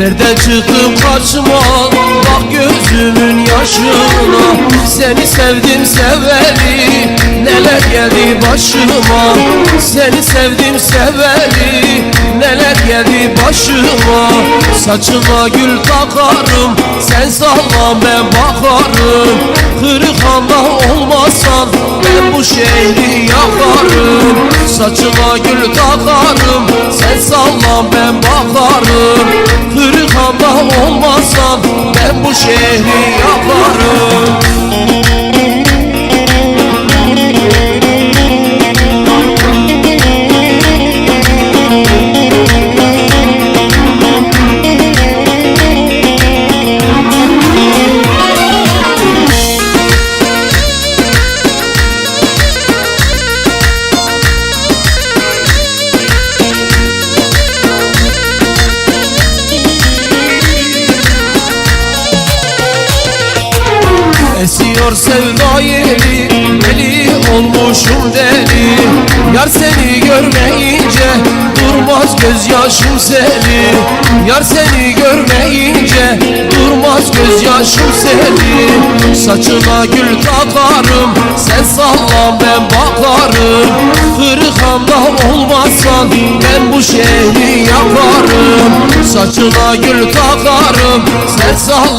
Nereden çıktım kaçma Bak gözümün yaşına. Seni sevdim seveli. Neler geldi başıma? Seni sevdim seveli. Neler geldi başıma? Saçına gül takarım. Sen sallan ben bakarım. Kırık olmasan Ben bu şehri yakarım. Saçına gül takarım. Sen sallan ben bakarım Esiyor sevda yeli Deli olmuşum deli. Yar seni görmeyince Durmaz gözyaşım seli. Yar seni görmeyince Durmaz gözyaşım seli. Saçına gül takarım Sen sallan ben bakarım Kırık anda olmazsan Ben bu şehri yaparım. Saçına gül takarım Sen sallan